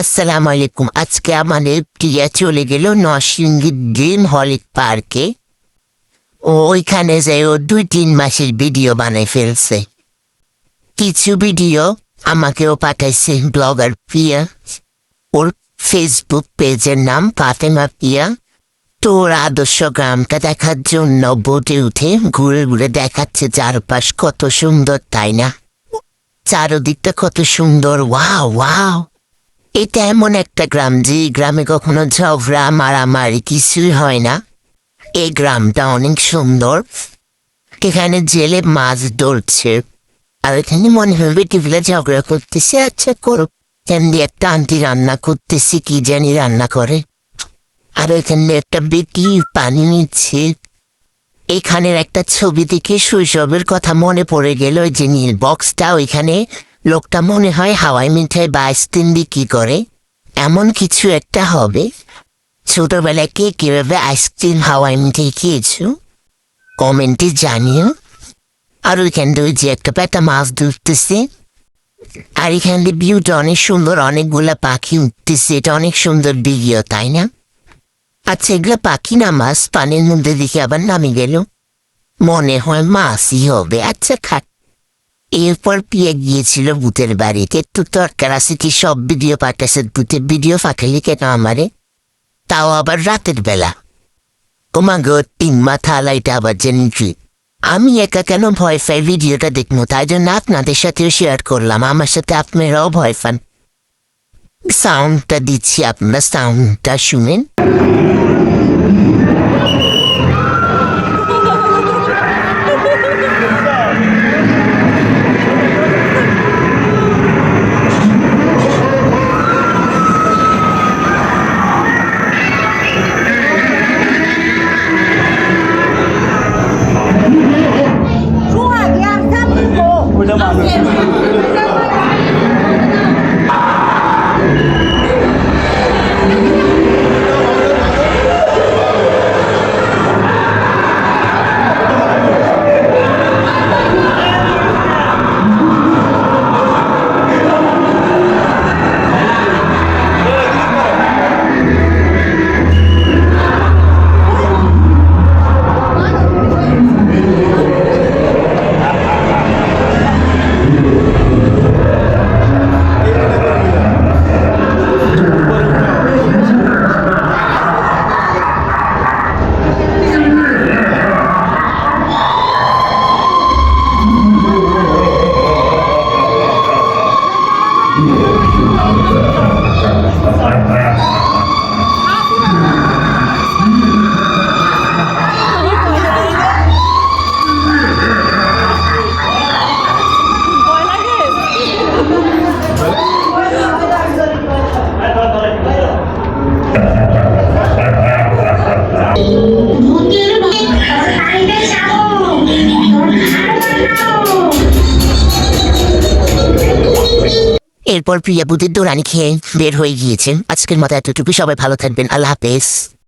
আসসালামু আলাইকুম। আজকে আমাদের প্রিয়া চলে গেল নরসিংদীর ড্রিম হলিক পার্কে। ও ওইখানে যে ও দুই তিন মাসের ভিডিও বানাই ফেলছে। কিছু ভিডিও আমাকেও পাঠাইছে ব্লগার প্রিয়া। ওর ফেসবুক পেজের নাম ফাতেমা প্রিয়া। তো ওর আদর্শ গ্রামটা দেখার জন্য বোটে উঠে ঘুরে ঘুরে দেখাচ্ছে চারপাশ কত সুন্দর, তাই না? চারদিকটা কত সুন্দর, ওয়াও ওয়াও। এটা এমন একটা গ্রাম যে গ্রামে কখনো ঝগড়া, মারামারি কিছুই হয় না। এই গ্রামটা অনেক সুন্দর। এখানে জেলে মাছ ধরছে। আর এখানে মনে হয় বেটিগুলো ঝগড়া করতেছে। আচ্ছা করো এখান একটা আন্টি রান্না করতেছে, কি জানি রান্না করে। আর এখানে একটা বেটি পানি নিচ্ছে। এখানের একটা ছবি দেখে শৈশবের কথা মনে পড়ে গেল। যে নীল বক্সটা ওইখানে লোকটা মনে হয় হাওয়াই মিঠাই বা আইসক্রিম বিক্রি করে। এমন কিছু একটা হবে। ছোটবেলায় কে কীভাবে আইসক্রিম হাওয়াই মিঠাই খেয়েছো? কমেন্টে জানিও। আর ওইখান দিয়ে যে একটা পেটা মাছ ধরতেছে। আর এখান দিয়ে ভিউটা অনেক সুন্দর, অনেকগুলা পাখি উঠতেছে। এটা অনেক সুন্দর ভিডিও তাই না? আচ্ছা এগুলো পাখি না মাছ? পানির মধ্যে দেখে আবার নামে গেল। মনে হয় মাছই হবে। আচ্ছা খাট এরপর পিয়ে গিয়েছিল ভূতের বাড়িতে। একটু দরকার আছে কি সব ভিডিও পাঠাচ্ছে ভূতের ভিডিও পাঠালি কেন আমারে? তাও আবার রাতের বেলা। ওমা গো তিন মাথা আলাইটা আবার জেনে কি আমি একা কেন ভয় পাই ভিডিওটা দেখব? তাই জন্য আপনাদের সাথেও শেয়ার করলাম। আমার সাথে আপনারাও ভয় পান। সাউন্ডটা দিচ্ছি আপনারা সাউন্ডটা শুনেন। এরপর প্রিয়া বুদ্ধির দৌড়ানি খেয়ে বের হয়ে গিয়েছেন। আজকের মতো এতটুকু। সবাই ভালো থাকবেন। আল্লাহ হাফেজ।